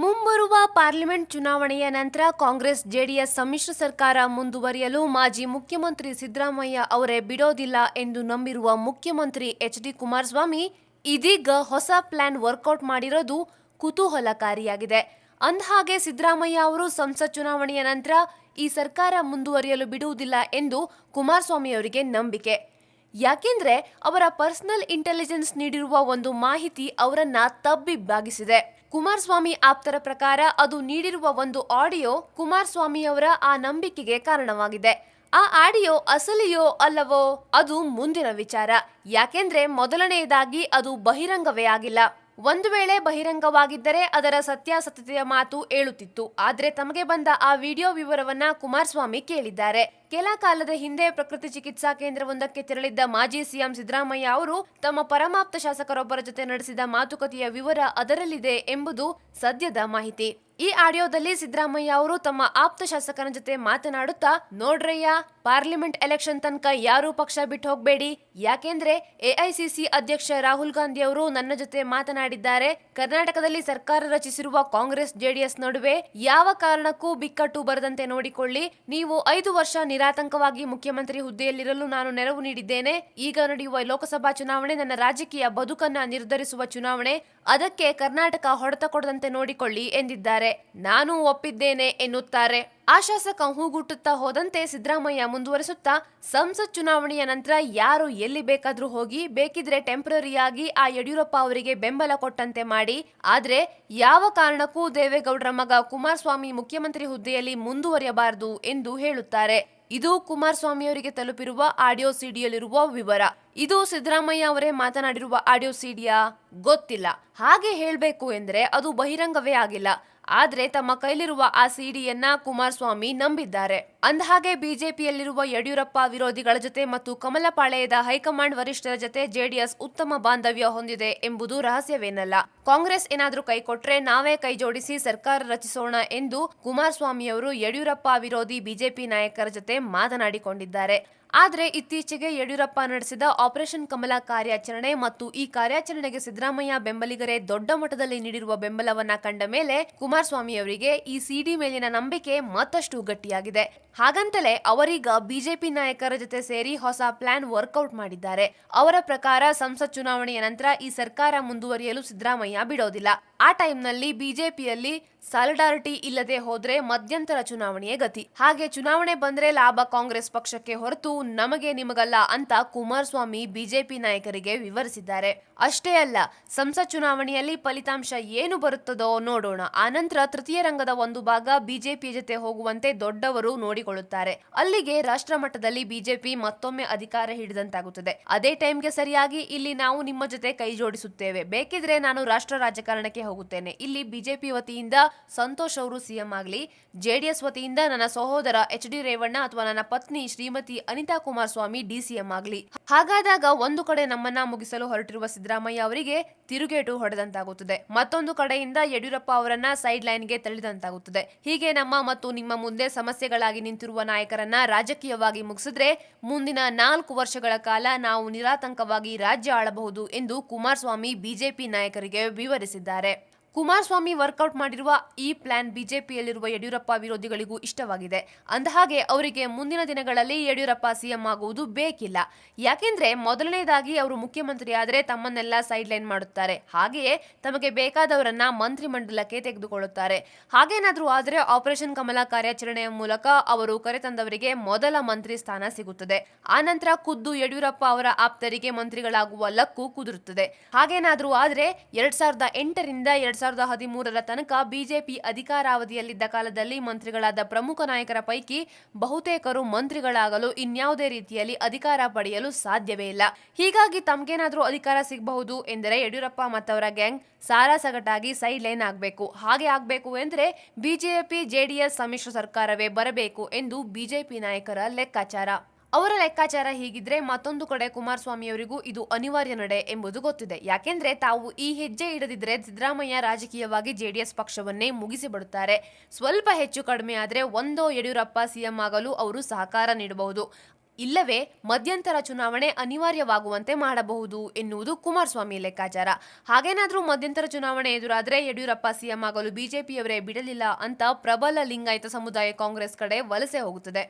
ಮುಂಬರುವ ಪಾರ್ಲಿಮೆಂಟ್ ಚುನಾವಣೆಯ ನಂತರ ಕಾಂಗ್ರೆಸ್, ಜೆಡಿಎಸ್ ಸಮ್ಮಿಶ್ರ ಸರ್ಕಾರ ಮುಂದುವರಿಯಲು ಮಾಜಿ ಮುಖ್ಯಮಂತ್ರಿ ಸಿದ್ದರಾಮಯ್ಯ ಅವರೇ ಬಿಡೋದಿಲ್ಲ ಎಂದು ನಂಬಿರುವ ಮುಖ್ಯಮಂತ್ರಿ ಎಚ್ ಡಿ ಕುಮಾರಸ್ವಾಮಿ ಇದೀಗ ಹೊಸ ಪ್ಲಾನ್ ವರ್ಕೌಟ್ ಮಾಡಿರೋದು ಕುತೂಹಲಕಾರಿಯಾಗಿದೆ. ಅಂದಹಾಗೆ ಸಿದ್ದರಾಮಯ್ಯ ಅವರು ಸಂಸತ್ ಚುನಾವಣೆಯ ನಂತರ ಈ ಸರ್ಕಾರ ಮುಂದುವರಿಯಲು ಬಿಡುವುದಿಲ್ಲ ಎಂದು ಕುಮಾರಸ್ವಾಮಿ ಅವರಿಗೆ ನಂಬಿಕೆ. ಯಾಕೆಂದ್ರೆ ಅವರ ಪರ್ಸನಲ್ ಇಂಟೆಲಿಜೆನ್ಸ್ ನೀಡಿರುವ ಒಂದು ಮಾಹಿತಿ ಅವರನ್ನ ತಬ್ಬಿಬ್ಬಾಗಿಸಿದೆ. ಕುಮಾರಸ್ವಾಮಿ ಆಪ್ತರ ಪ್ರಕಾರ ಅದು ನೀಡಿರುವ ಒಂದು ಆಡಿಯೋ ಕುಮಾರಸ್ವಾಮಿಯವರ ಆ ನಂಬಿಕೆಗೆ ಕಾರಣವಾಗಿದೆ. ಆ ಆಡಿಯೋ ಅಸಲಿಯೋ ಅಲ್ಲವೋ? ಅದು ಮುಂದಿನ ವಿಚಾರ. ಯಾಕೆಂದ್ರೆ ಮೊದಲನೆಯದಾಗಿ ಅದು ಬಹಿರಂಗವೇ ಆಗಿಲ್ಲ. ಒಂದು ವೇಳೆ ಬಹಿರಂಗವಾಗಿದ್ದರೆ ಅದರ ಸತ್ಯಾಸತ್ಯತೆಯ ಮಾತು ಹೇಳುತ್ತಿತ್ತು ಆದ್ರೆ ತಮಗೆ ಬಂದ ಆ ವಿಡಿಯೋ ವಿವರವನ್ನ ಕುಮಾರಸ್ವಾಮಿ ಕೇಳಿದ್ದಾರೆ. ಕೆಲ ಕಾಲದ ಹಿಂದೆ ಪ್ರಕೃತಿ ಚಿಕಿತ್ಸಾ ಕೇಂದ್ರವೊಂದಕ್ಕೆ ತೆರಳಿದ್ದ ಮಾಜಿ ಸಿಎಂ ಸಿದ್ದರಾಮಯ್ಯ ಅವರು ತಮ್ಮ ಪರಮಾಪ್ತ ಶಾಸಕರೊಬ್ಬರ ಜೊತೆ ನಡೆಸಿದ ಮಾತುಕತೆಯ ವಿವರ ಅದರಲ್ಲಿದೆ ಎಂಬುದು ಸದ್ಯದ ಮಾಹಿತಿ. ಈ ಆಡಿಯೋದಲ್ಲಿ ಸಿದ್ದರಾಮಯ್ಯ ಅವರು ತಮ್ಮ ಆಪ್ತ ಶಾಸಕನ ಜೊತೆ ಮಾತನಾಡುತ್ತಾ, ನೋಡ್ರಯ್ಯ, ಪಾರ್ಲಿಮೆಂಟ್ ಎಲೆಕ್ಷನ್ ತನಕ ಯಾರೂ ಪಕ್ಷ ಬಿಟ್ಟು ಹೋಗ್ಬೇಡಿ, ಯಾಕೆಂದ್ರೆ ಎಐಸಿಸಿ ಅಧ್ಯಕ್ಷ ರಾಹುಲ್ ಗಾಂಧಿ ಅವರು ನನ್ನ ಜೊತೆ ಮಾತನಾಡಿದ್ದಾರೆ, ಕರ್ನಾಟಕದಲ್ಲಿ ಸರ್ಕಾರ ರಚಿಸಿರುವ ಕಾಂಗ್ರೆಸ್ ಜೆಡಿಎಸ್ ನಡುವೆ ಯಾವ ಕಾರಣಕ್ಕೂ ಬಿಕ್ಕಟ್ಟು ಬರದಂತೆ ನೋಡಿಕೊಳ್ಳಿ, ನೀವು ಐದು ವರ್ಷ ನಿರಾತಂಕವಾಗಿ ಮುಖ್ಯಮಂತ್ರಿ ಹುದ್ದೆಯಲ್ಲಿರಲು ನಾನು ನೆರವು ನೀಡಿದ್ದೇನೆ. ಈಗ ನಡೆಯುವ ಲೋಕಸಭಾ ಚುನಾವಣೆ ನನ್ನ ರಾಜಕೀಯ ಬದುಕನ್ನ ನಿರ್ಧರಿಸುವ ಚುನಾವಣೆ. ಅದಕ್ಕೆ ಕರ್ನಾಟಕ ಹೊಡೆತ ಕೊಡದಂತೆ ನೋಡಿಕೊಳ್ಳಿ ಎಂದಿದ್ದಾರೆ. ನಾನು ಒಪ್ಪಿದ್ದೇನೆ ಎನ್ನುತ್ತಾರೆ. ಆ ಶಾಸಕ ಹೂಗುಟ್ಟುತ್ತಾ ಹೋದಂತೆ ಸಿದ್ದರಾಮಯ್ಯ ಮುಂದುವರೆಸುತ್ತಾ ಸಂಸತ್ ಚುನಾವಣೆಯ ನಂತರ ಯಾರು ಎಲ್ಲಿ ಬೇಕಾದರೂ ಹೋಗಿ ಬೇಕಿದ್ರೆ ಟೆಂಪ್ರರಿಯಾಗಿ ಆ ಯಡಿಯೂರಪ್ಪ ಅವರಿಗೆ ಬೆಂಬಲ ಕೊಟ್ಟಂತೆ ಮಾಡಿ. ಆದರೆ ಯಾವ ಕಾರಣಕ್ಕೂ ದೇವೇಗೌಡರ ಮಗ ಕುಮಾರಸ್ವಾಮಿ ಮುಖ್ಯಮಂತ್ರಿ ಹುದ್ದೆಯಲ್ಲಿ ಮುಂದುವರಿಯಬಾರದು ಎಂದು ಹೇಳುತ್ತಾರೆ. ಇದು ಕುಮಾರಸ್ವಾಮಿ ಅವರಿಗೆ ತಲುಪಿರುವ ಆಡಿಯೋ ಸಿಡಿಯಲ್ಲಿರುವ ವಿವರ. ಇದು ಸಿದ್ದರಾಮಯ್ಯ ಅವರೇ ಮಾತನಾಡಿರುವ ಆಡಿಯೋ ಸಿಡಿಯಾ? ಗೊತ್ತಿಲ್ಲ. ಹಾಗೆ ಹೇಳಬೇಕು ಎಂದರೆ ಅದು ಬಹಿರಂಗವೇ ಆಗಿಲ್ಲ. ಆದ್ರೆ ತಮ್ಮ ಕೈಲಿರುವ ಆ ಸಿಡಿಯನ್ನ ಕುಮಾರಸ್ವಾಮಿ ನಂಬಿದ್ದಾರೆ. ಅಂದಹಾಗೆ ಬಿಜೆಪಿಯಲ್ಲಿರುವ ಯಡಿಯೂರಪ್ಪ ವಿರೋಧಿಗಳ ಜೊತೆ ಮತ್ತು ಕಮಲಪಾಳೆಯದ ಹೈಕಮಾಂಡ್ ವರಿಷ್ಠರ ಜೊತೆ ಜೆಡಿಎಸ್ ಉತ್ತಮ ಬಾಂಧವ್ಯ ಹೊಂದಿದೆ ಎಂಬುದು ರಹಸ್ಯವೇನಲ್ಲ. ಕಾಂಗ್ರೆಸ್ ಏನಾದರೂ ಕೈಕೊಟ್ರೆ ನಾವೇ ಕೈಜೋಡಿಸಿ ಸರ್ಕಾರ ರಚಿಸೋಣ ಎಂದು ಕುಮಾರಸ್ವಾಮಿಯವರು ಯಡಿಯೂರಪ್ಪ ವಿರೋಧಿ ಬಿಜೆಪಿ ನಾಯಕರ ಜೊತೆ ಮಾತನಾಡಿಕೊಂಡಿದ್ದಾರೆ. ಆದರೆ ಇತ್ತೀಚೆಗೆ ಯಡಿಯೂರಪ್ಪ ನಡೆಸಿದ ಆಪರೇಷನ್ ಕಮಲ ಕಾರ್ಯಾಚರಣೆ ಮತ್ತು ಈ ಕಾರ್ಯಾಚರಣೆಗೆ ಸಿದ್ದರಾಮಯ್ಯ ಬೆಂಬಲಿಗರೇ ದೊಡ್ಡ ಮಟ್ಟದಲ್ಲಿ ನೀಡಿರುವ ಬೆಂಬಲವನ್ನ ಕಂಡ ಮೇಲೆ ಕುಮಾರಸ್ವಾಮಿಯವರಿಗೆ ಈ ಸಿಡಿ ಮೇಲಿನ ನಂಬಿಕೆ ಮತ್ತಷ್ಟು ಗಟ್ಟಿಯಾಗಿದೆ. ಹಾಗಂತಲೇ ಅವರೀಗ ಬಿಜೆಪಿ ನಾಯಕರ ಜೊತೆ ಸೇರಿ ಹೊಸ ಪ್ಲಾನ್ ವರ್ಕೌಟ್ ಮಾಡಿದ್ದಾರೆ. ಅವರ ಪ್ರಕಾರ ಸಂಸತ್ ಚುನಾವಣೆಯ ನಂತರ ಈ ಸರ್ಕಾರ ಮುಂದುವರಿಯಲು ಸಿದ್ದರಾಮಯ್ಯ ಬಿಡೋದಿಲ್ಲ. ಆ ಟೈಮ್ನಲ್ಲಿ ಬಿಜೆಪಿಯಲ್ಲಿ ಸಾಲಿಡಾರಿಟಿ ಇಲ್ಲದೆ ಹೋದ್ರೆ ಮಧ್ಯಂತರ ಚುನಾವಣೆಯ ಗತಿ. ಹಾಗೆ ಚುನಾವಣೆ ಬಂದ್ರೆ ಲಾಭ ಕಾಂಗ್ರೆಸ್ ಪಕ್ಷಕ್ಕೆ ಹೊರತು ನಮಗೆ ನಿಮಗಲ್ಲ ಅಂತ ಕುಮಾರಸ್ವಾಮಿ ಬಿಜೆಪಿ ನಾಯಕರಿಗೆ ವಿವರಿಸಿದ್ದಾರೆ. ಅಷ್ಟೇ ಅಲ್ಲ, ಸಂಸತ್ ಚುನಾವಣೆಯಲ್ಲಿ ಫಲಿತಾಂಶ ಏನು ಬರುತ್ತದೋ ನೋಡೋಣ. ಆನಂತರ ತೃತೀಯ ರಂಗದ ಒಂದು ಭಾಗ ಬಿಜೆಪಿ ಜೊತೆ ಹೋಗುವಂತೆ ದೊಡ್ಡವರು ನೋಡಿಕೊಳ್ಳುತ್ತಾರೆ ಅಲ್ಲಿಗೆ ರಾಷ್ಟ್ರ ಮಟ್ಟದಲ್ಲಿ ಬಿಜೆಪಿ ಮತ್ತೊಮ್ಮೆ ಅಧಿಕಾರ ಹಿಡಿದಂತಾಗುತ್ತದೆ. ಅದೇ ಟೈಮ್ಗೆ ಸರಿಯಾಗಿ ಇಲ್ಲಿ ನಾವು ನಿಮ್ಮ ಜೊತೆ ಕೈ ಜೋಡಿಸುತ್ತೇವೆ. ಬೇಕಿದ್ರೆ ನಾನು ರಾಷ್ಟ್ರ ರಾಜಕಾರಣಕ್ಕೆ ಹೋಗುತ್ತೇನೆ. ಇಲ್ಲಿ ಬಿಜೆಪಿ ವತಿಯಿಂದ ಸಂತೋಷ್ ಅವರು ಸಿಎಂ ಆಗಲಿ, ಜೆಡಿಎಸ್ ವತಿಯಿಂದ ನನ್ನ ಸಹೋದರ ಎಚ್ ಡಿ ರೇವಣ್ಣ ಅಥವಾ ನನ್ನ ಪತ್ನಿ ಶ್ರೀಮತಿ ಅನಿತಾ ಕುಮಾರಸ್ವಾಮಿ ಡಿಸಿಎಂ ಆಗಲಿ. ಹಾಗಾದಾಗ ಒಂದು ಕಡೆ ನಮ್ಮನ್ನ ಮುಗಿಸಲು ಹೊರಟಿರುವ ಸಿದ್ದರಾಮಯ್ಯ ಅವರಿಗೆ ತಿರುಗೇಟು ಹೊಡೆದಂತಾಗುತ್ತದೆ. ಮತ್ತೊಂದು ಕಡೆಯಿಂದ ಯಡಿಯೂರಪ್ಪ ಅವರನ್ನ ಸೈಡ್ ಲೈನ್ಗೆ ತಳ್ಳಿದಂತಾಗುತ್ತದೆ. ಹೀಗೆ ನಮ್ಮ ಮತ್ತು ನಿಮ್ಮ ಮುಂದೆ ಸಮಸ್ಯೆಗಳಾಗಿ ನಿಂತಿರುವ ನಾಯಕರನ್ನ ರಾಜಕೀಯವಾಗಿ ಮುಗಿಸಿದ್ರೆ ಮುಂದಿನ ನಾಲ್ಕು ವರ್ಷಗಳ ಕಾಲ ನಾವು ನಿರಾತಂಕವಾಗಿ ರಾಜ್ಯ ಆಳಬಹುದು ಎಂದು ಕುಮಾರಸ್ವಾಮಿ ಬಿಜೆಪಿ ನಾಯಕರಿಗೆ ವಿವರಿಸಿದ್ದಾರೆ. ಕುಮಾರಸ್ವಾಮಿ ವರ್ಕೌಟ್ ಮಾಡಿರುವ ಈ ಪ್ಲಾನ್ ಬಿಜೆಪಿಯಲ್ಲಿರುವ ಯಡಿಯೂರಪ್ಪ ವಿರೋಧಿಗಳಿಗೂ ಇಷ್ಟವಾಗಿದೆ. ಅಂದಹಾಗೆ ಅವರಿಗೆ ಮುಂದಿನ ದಿನಗಳಲ್ಲಿ ಯಡಿಯೂರಪ್ಪ ಸಿಎಂ ಆಗುವುದು ಬೇಕಿಲ್ಲ. ಯಾಕೆಂದ್ರೆ ಮೊದಲನೇದಾಗಿ ಅವರು ಮುಖ್ಯಮಂತ್ರಿ ಆದರೆ ತಮ್ಮನ್ನೆಲ್ಲ ಸೈಡ್ ಲೈನ್ ಮಾಡುತ್ತಾರೆ. ಹಾಗೆಯೇ ತಮಗೆ ಬೇಕಾದವರನ್ನ ಮಂತ್ರಿಮಂಡಲಕ್ಕೆ ತೆಗೆದುಕೊಳ್ಳುತ್ತಾರೆ. ಹಾಗೇನಾದರೂ ಆದರೆ ಆಪರೇಷನ್ ಕಮಲ ಕಾರ್ಯಾಚರಣೆಯ ಮೂಲಕ ಅವರು ಕರೆತಂದವರಿಗೆ ಮೊದಲ ಮಂತ್ರಿ ಸ್ಥಾನ ಸಿಗುತ್ತದೆ. ಆನಂತರ ಖುದ್ದು ಯಡಿಯೂರಪ್ಪ ಅವರ ಆಪ್ತರಿಗೆ ಮಂತ್ರಿಗಳಾಗುವ ಲಕ್ಕು ಕುದುರುತ್ತದೆ. ಹಾಗೇನಾದ್ರೂ ಆದರೆ ಎರಡ್ ಸಾವಿರದ ಎಂಟರಿಂದ ಎರಡ್ ಸಾವಿರದ ಹದಿಮೂರರ ತನಕ ಬಿಜೆಪಿ ಅಧಿಕಾರಾವಧಿಯಲ್ಲಿದ್ದ ಕಾಲದಲ್ಲಿ ಮಂತ್ರಿಗಳಾದ ಪ್ರಮುಖ ನಾಯಕರ ಪೈಕಿ ಬಹುತೇಕರು ಮಂತ್ರಿಗಳಾಗಲು ಇನ್ಯಾವುದೇ ರೀತಿಯಲ್ಲಿ ಅಧಿಕಾರ ಪಡೆಯಲು ಸಾಧ್ಯವೇ ಇಲ್ಲ. ಹೀಗಾಗಿ ತಮಗೇನಾದರೂ ಅಧಿಕಾರ ಸಿಗಬಹುದು ಎಂದರೆ ಯಡಿಯೂರಪ್ಪ ಮತ್ತವರ ಗ್ಯಾಂಗ್ ಸಾರಾಸಗಟಾಗಿ ಸೈಡ್ ಲೈನ್ ಆಗಬೇಕು. ಹಾಗೆ ಆಗಬೇಕು ಎಂದರೆ ಬಿಜೆಪಿ, ಜೆಡಿಎಸ್ ಸಮ್ಮಿಶ್ರ ಸರ್ಕಾರವೇ ಬರಬೇಕು ಎಂದು ಬಿಜೆಪಿ ನಾಯಕರ ಲೆಕ್ಕಾಚಾರ. ಅವರ ಲೆಕ್ಕಾಚಾರ ಹೀಗಿದ್ರೆ ಮತ್ತೊಂದು ಕಡೆ ಕುಮಾರಸ್ವಾಮಿಯವರಿಗೂ ಇದು ಅನಿವಾರ್ಯ ನಡೆ ಎಂಬುದು ಗೊತ್ತಿದೆ. ಯಾಕೆಂದ್ರೆ ತಾವು ಈ ಹೆಜ್ಜೆ ಇಡದಿದ್ರೆ ಸಿದ್ದರಾಮಯ್ಯ ರಾಜಕೀಯವಾಗಿ ಜೆಡಿಎಸ್ ಪಕ್ಷವನ್ನೇ ಮುಗಿಸಿಬಿಡುತ್ತಾರೆ. ಸ್ವಲ್ಪ ಹೆಚ್ಚು ಕಡಿಮೆ ಆದರೆ ಒಂದೋ ಯಡಿಯೂರಪ್ಪ ಸಿಎಂ ಆಗಲು ಅವರು ಸಹಕಾರ ನೀಡಬಹುದು. ಇಲ್ಲವೇ ಮಧ್ಯಂತರ ಚುನಾವಣೆ ಅನಿವಾರ್ಯವಾಗುವಂತೆ ಮಾಡಬಹುದು ಎನ್ನುವುದು ಕುಮಾರಸ್ವಾಮಿ ಲೆಕ್ಕಾಚಾರ. ಹಾಗೇನಾದರೂ ಮಧ್ಯಂತರ ಚುನಾವಣೆ ಎದುರಾದರೆ ಯಡಿಯೂರಪ್ಪ ಸಿಎಂ ಆಗಲು ಬಿಜೆಪಿಯವರೇ ಬಿಡಲಿಲ್ಲ ಅಂತ ಪ್ರಬಲ ಲಿಂಗಾಯತ ಸಮುದಾಯ ಕಾಂಗ್ರೆಸ್ ಕಡೆ ವಲಸೆ ಹೋಗುತ್ತದೆ.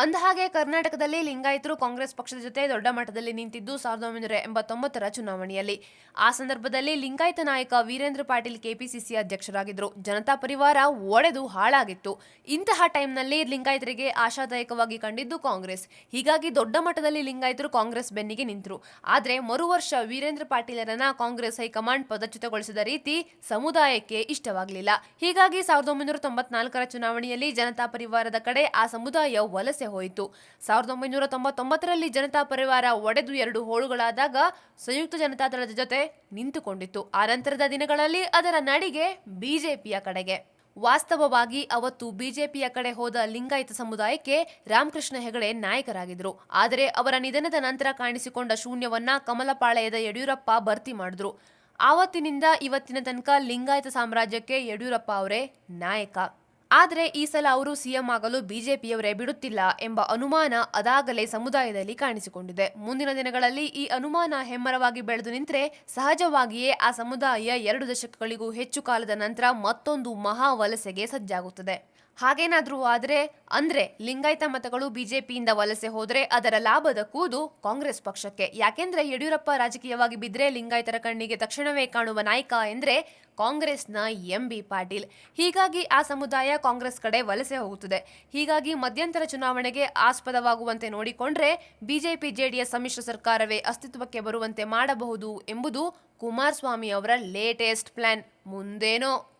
ಅಂದಹಾಗೆ ಕರ್ನಾಟಕದಲ್ಲಿ ಲಿಂಗಾಯತರು ಕಾಂಗ್ರೆಸ್ ಪಕ್ಷದ ಜೊತೆ ದೊಡ್ಡ ಮಟ್ಟದಲ್ಲಿ ನಿಂತಿದ್ದು ಸಾವಿರದ ಒಂಬೈನೂರ ಎಂಬತ್ತೊಂಬತ್ತರ ಚುನಾವಣೆಯಲ್ಲಿ. ಆ ಸಂದರ್ಭದಲ್ಲಿ ಲಿಂಗಾಯತ ನಾಯಕ ವೀರೇಂದ್ರ ಪಾಟೀಲ್ ಕೆಪಿಸಿಸಿ ಅಧ್ಯಕ್ಷರಾಗಿದ್ದರು. ಜನತಾ ಪರಿವಾರ ಒಡೆದು ಹಾಳಾಗಿತ್ತು. ಇಂತಹ ಟೈಮ್ನಲ್ಲಿ ಲಿಂಗಾಯತರಿಗೆ ಆಶಾದಾಯಕವಾಗಿ ಕಂಡಿದ್ದು ಕಾಂಗ್ರೆಸ್. ಹೀಗಾಗಿ ದೊಡ್ಡ ಮಟ್ಟದಲ್ಲಿ ಲಿಂಗಾಯತರು ಕಾಂಗ್ರೆಸ್ ಬೆನ್ನಿಗೆ ನಿಂತರು. ಆದರೆ ಮರು ವರ್ಷ ವೀರೇಂದ್ರ ಪಾಟೀಲರನ್ನ ಕಾಂಗ್ರೆಸ್ ಹೈಕಮಾಂಡ್ ಪದಚ್ಯುತಗೊಳಿಸಿದ ರೀತಿ ಸಮುದಾಯಕ್ಕೆ ಇಷ್ಟವಾಗಲಿಲ್ಲ. ಹೀಗಾಗಿ ಸಾವಿರದ ಒಂಬೈನೂರ ತೊಂಬತ್ನಾಲ್ಕರ ಚುನಾವಣೆಯಲ್ಲಿ ಜನತಾ ಪರಿವಾರದ ಕಡೆ ಆ ಸಮುದಾಯ ವಲಸೆ ಹೋಯಿತು. ಸಾವಿರದ ಒಂಬೈನೂರ ತೊಂಬತ್ತೊಂಬತ್ತರಲ್ಲಿ ಜನತಾ ಪರಿವಾರ ಒಡೆದು ಎರಡು ಹೋಳುಗಳಾದಾಗ ಸಂಯುಕ್ತ ಜನತಾ ದಳದ ಜೊತೆ ನಿಂತುಕೊಂಡಿತ್ತು. ಆ ನಂತರದ ದಿನಗಳಲ್ಲಿ ಅದರ ನಡಿಗೆ ಬಿಜೆಪಿಯ ಕಡೆಗೆ. ವಾಸ್ತವವಾಗಿ ಅವತ್ತು ಬಿಜೆಪಿಯ ಕಡೆ ಹೋದ ಲಿಂಗಾಯತ ಸಮುದಾಯಕ್ಕೆ ರಾಮಕೃಷ್ಣ ಹೆಗಡೆ ನಾಯಕರಾಗಿದ್ದರು. ಆದರೆ ಅವರ ನಿಧನದ ನಂತರ ಕಾಣಿಸಿಕೊಂಡ ಶೂನ್ಯವನ್ನ ಕಮಲಪಾಳೆಯದ ಯಡಿಯೂರಪ್ಪ ಭರ್ತಿ ಮಾಡಿದ್ರು. ಆವತ್ತಿನಿಂದ ಇವತ್ತಿನ ತನಕ ಲಿಂಗಾಯತ ಸಾಮ್ರಾಜ್ಯಕ್ಕೆ ಯಡಿಯೂರಪ್ಪ ಅವರೇ ನಾಯಕ. ಆದರೆ ಈ ಸಲ ಅವರು ಸಿಎಂ ಆಗಲು ಬಿಜೆಪಿಯವರೇ ಬಿಡುತ್ತಿಲ್ಲ ಎಂಬ ಅನುಮಾನ ಅದಾಗಲೇ ಸಮುದಾಯದಲ್ಲಿ ಕಾಣಿಸಿಕೊಂಡಿದೆ. ಮುಂದಿನ ದಿನಗಳಲ್ಲಿ ಈ ಅನುಮಾನ ಹೆಮ್ಮರವಾಗಿ ಬೆಳೆದು ನಿಂತರೆ ಸಹಜವಾಗಿಯೇ ಆ ಸಮುದಾಯ ಎರಡು ದಶಕಗಳಿಗೂ ಹೆಚ್ಚು ಕಾಲದ ನಂತರ ಮತ್ತೊಂದು ಮಹಾ ವಲಸೆಗೆ ಸಜ್ಜಾಗುತ್ತದೆ. ಹಾಗೇನಾದ್ರೂ ಆದರೆ, ಅಂದರೆ ಲಿಂಗಾಯತ ಮತಗಳು ಬಿಜೆಪಿಯಿಂದ ವಲಸೆ ಹೋದರೆ ಅದರ ಲಾಭದ ಕೂದು ಕಾಂಗ್ರೆಸ್ ಪಕ್ಷಕ್ಕೆ. ಯಾಕೆಂದ್ರೆ ಯಡಿಯೂರಪ್ಪ ರಾಜಕೀಯವಾಗಿ ಬಿದ್ದರೆ ಲಿಂಗಾಯತರ ಕಣ್ಣಿಗೆ ತಕ್ಷಣವೇ ಕಾಣುವ ನಾಯಕ ಎಂದರೆ ಕಾಂಗ್ರೆಸ್ನ ಎಂ ಬಿ ಪಾಟೀಲ್. ಹೀಗಾಗಿ ಆ ಸಮುದಾಯ ಕಾಂಗ್ರೆಸ್ ಕಡೆ ವಲಸೆ ಹೋಗುತ್ತದೆ. ಹೀಗಾಗಿ ಮಧ್ಯಂತರ ಚುನಾವಣೆಗೆ ಆಸ್ಪದವಾಗುವಂತೆ ನೋಡಿಕೊಂಡ್ರೆ ಬಿಜೆಪಿ ಜೆಡಿಎಸ್ ಸಮ್ಮಿಶ್ರ ಸರ್ಕಾರವೇ ಅಸ್ತಿತ್ವಕ್ಕೆ ಬರುವಂತೆ ಮಾಡಬಹುದು ಎಂಬುದು ಕುಮಾರಸ್ವಾಮಿ ಅವರ ಲೇಟೆಸ್ಟ್ ಪ್ಲಾನ್ ಮುಂದೇನೋ.